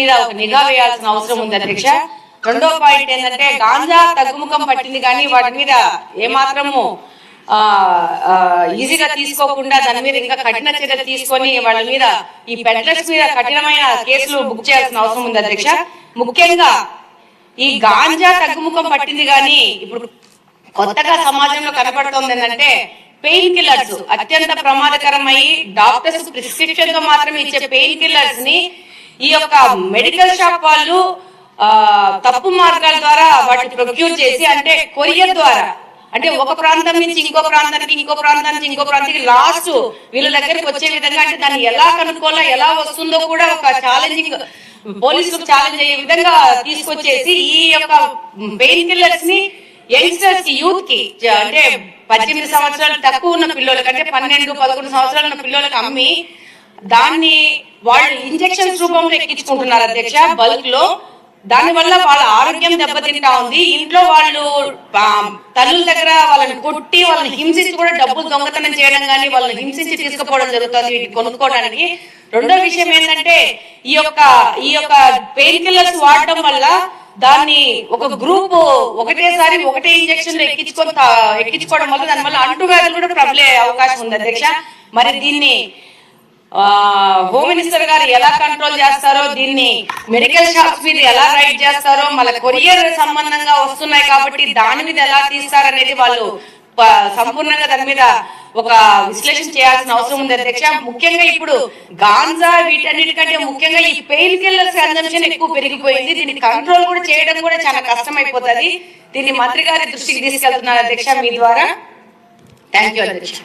మీద ఒక నిఘా వేయాల్సిన అవసరం ఉంది అధ్యక్ష. రెండో పాయింట్ ఏంటంటే గాంజా తగ్గుముఖం పట్టింది కానీ వాటి మీద ఏమాత్రము ఈజీగా తీసుకోకుండా దాని మీద ఇంకా కఠిన చర్యలు తీసుకొని వాళ్ళ మీద ఈ పెడ్లర్స్ మీద కఠినమైన కేసులు బుక్ చేయాల్సిన అవసరం ఉంది అధ్యక్ష. ముఖ్యంగా ఈ గాంజా తగ్గుముఖం పట్టింది కానీ ఇప్పుడు కొత్తగా సమాజంలో కనపడుతోంది ఏంటంటే పెయిన్ కిల్లర్స్ అత్యంత ప్రమాదకరమై డాక్టర్స్ ప్రిస్క్రిప్షన్తో మాత్రమే ఇచ్చే పెయిన్ కిల్లర్స్ని ఈ యొక్క మెడికల్ షాప్ వాళ్ళు తప్పు మార్గాల ద్వారా వాటిని ప్రొక్యూర్ చేసి అంటే కొరియర్ ద్వారా అంటే ఒక ప్రాంతం నుంచి ఇంకో ప్రాంతానికి ఇంకో ప్రాంతానికి ఇంకో ప్రాంతానికి లాస్ట్ వీళ్ళ దగ్గరికి వచ్చే విధంగా అంటే దాన్ని ఎలా కనుక్కోవాలో ఎలా వస్తుందో కూడా ఒక ఛాలెంజింగ్ పోలీసులకు ఛాలెంజ్ అయ్యే విధంగా తీసుకొచ్చేసి ఈ యొక్క పెయిన్ కిల్లర్స్ని యంగ్స్టర్స్ యూత్కి అంటే పద్దెనిమిది సంవత్సరాలు తక్కువ ఉన్న పిల్లలకి అంటే పన్నెండు పదకొండు సంవత్సరాలు ఉన్న పిల్లలకి అమ్మి దాన్ని వాళ్ళు ఇంజెక్షన్స్ రూపంలో ఎక్కించుకుంటున్నారు అధ్యక్ష. బల్క్లో దాని వల్ల వాళ్ళ ఆరోగ్యం దెబ్బతింటా ఉంది. ఇంట్లో వాళ్ళు తల్లుల దగ్గర వాళ్ళని కొట్టి వాళ్ళని హింసించి కూడా డబ్బులు దొంగతనం చేయడం కానీ వాళ్ళని హింసించి తీసుకుపోవడం జరుగుతుంది. వీటిని కొనుక్కోవడానికి రెండో విషయం ఏంటంటే ఈ యొక్క ఈ యొక్క పెయిన్ కిల్లర్స్ వాడడం వల్ల దాన్ని ఒక గ్రూప్ ఒకటేసారి ఒకటే ఇంజెక్షన్ ఎక్కించుకొని ఎక్కించుకోవడం వల్ల దాని వల్ల అంటువ్యాధులు కూడా ప్రబలే అవకాశం ఉంది అధ్యక్ష. మరి దీన్ని హోమ్ మినిస్టర్ గారు ఎలా కంట్రోల్ చేస్తారో దీన్ని మెడికల్ షాప్స్ మీద ఎలా రైడ్ చేస్తారో మళ్ళీ కొరియర్ సంబంధంగా వస్తున్నాయి కాబట్టి దాని మీద ఎలా తీస్తారనేది వాళ్ళు సంపూర్ణంగా దాని మీద ఒక విశ్లేషణ చేయాల్సిన అవసరం ఉంది. అధ్యక్ష ముఖ్యంగా ఇప్పుడు గాంజా వీటన్నిటికంటే ముఖ్యంగా ఈ పెయిన్ కిల్లర్స్ కన్జంప్షన్ ఎక్కువ పెరిగిపోయింది. దీన్ని కంట్రోల్ కూడా చేయడం కూడా చాలా కష్టం అయిపోతుంది దీన్ని మంత్రి గారి దృష్టికి తీసుకెళ్తున్నారు అధ్యక్ష మీ ద్వారా. థ్యాంక్ యూ అధ్యక్ష.